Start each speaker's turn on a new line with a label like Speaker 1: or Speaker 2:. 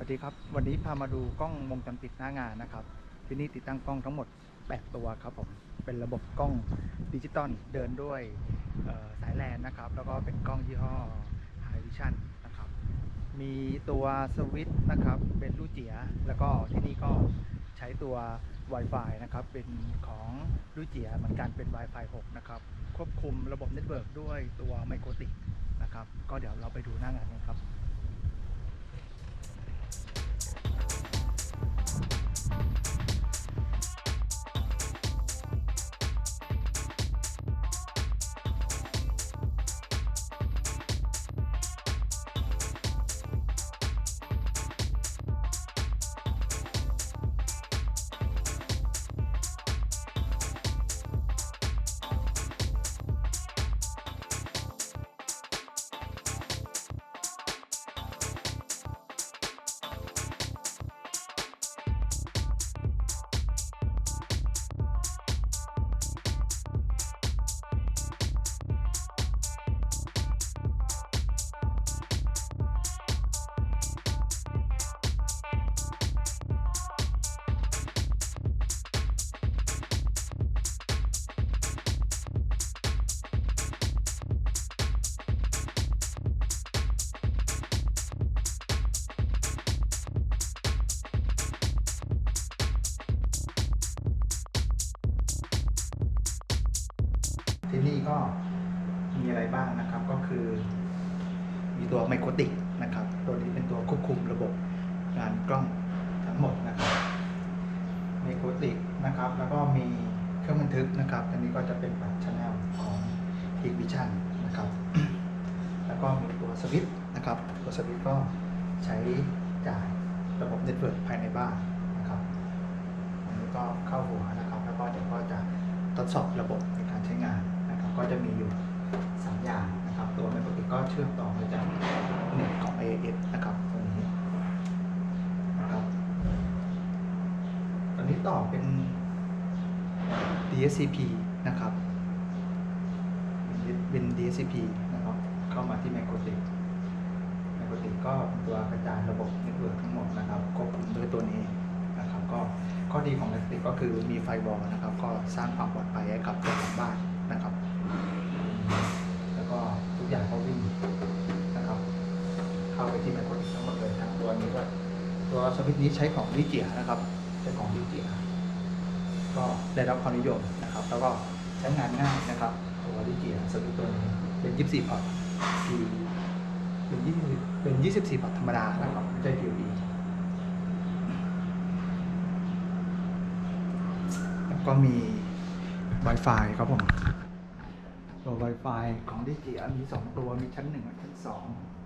Speaker 1: สวัสดีครับ วันนี้พามาดูกล้องวงจรปิดหน้างานนะครับ ที่นี่ติดตั้งกล้องทั้งหมด 8 ตัวครับผม เป็นระบบกล้องดิจิตอลเดินด้วยสายแลนนะครับ แล้วก็เป็นกล้องยี่ห้อ High Vision นะครับ มีตัวสวิตช์นะครับ เป็นลูกเจีย แล้วก็ที่นี่ก็ใช้ตัว Wi-Fi นะครับ เป็นของลูกเจียเหมือนกันเป็น Wi-Fi 6 นะครับ ควบคุมระบบเน็ตเวิร์กด้วยตัวไมโครติกนะครับ ก็เดี๋ยวเราไปดูหน้างานกันครับ ที่นี่ก็มีอะไรบ้างนะครับก็คือ มีตัวไมโครติกนะครับ ตัวนี้เป็นตัวควบคุมระบบงานกล้องทั้งหมดนะครับไมโครติกนะครับ แล้วก็มีเครื่องบันทึกนะครับ อันนี้ก็จะเป็นบัตรชแนลของ h i g Vision นะครับ แล้วก็มีตัวสวิตช์นะครับ ตัวสวิตช์ก็ใช้จ่ายระบบเน็ตเวิร์กภายในบ้านนะครับอันนี้ก็เข้าหัวนะครับ แล้วก็เดี๋ยวก็จะทดสอบระบบในการใช้งาน ก็จะมีอยู่สามอย่างนะครับ ตัวไมโครติกก็เชื่อมต่อมาจากเน็ตของ AIS นะครับตัวนี้นะครับตอนนี้ต่อเป็น DSCP นะครับเป็น DSCP นะครับ เข้ามาที่ไมโครติกไมโครติกก็เป็นตัวกระจายระบบเน็ตเวิร์กทั้งหมดนะครับควบคุมด้วยตัวนี้นะครับก็ข้อดีของไมโครติกก็คือมีไฟบอลนะครับ ก็สร้างความปลอดภัยให้กับเจ้าของบ้านนะครับ แล้วก็ทุกอย่างก็วิ่งนะครับ เข้าไปที่ไมโครติกทั้งหมดเลยทั้งตัวนี้ก็ ตัวสวิตช์นี้ใช้ของดิเจียนะครับใช้ของดิเจียก็ได้รับความนิยมนะครับ แล้วก็ใช้งานง่ายนะครับ ตัวดิเจียสวิตช์ตัวนี้เป็น 24 พอร์ตที่เป็น20เป็น 24 พอร์ตธรรมดานะครับไม่ใช่ PoE แล้วก็มี Wi-Fi ครับผมตัว Wi-Fi ของดิเจียมี 2 ตัวมีชั้น 1 และชั้น 2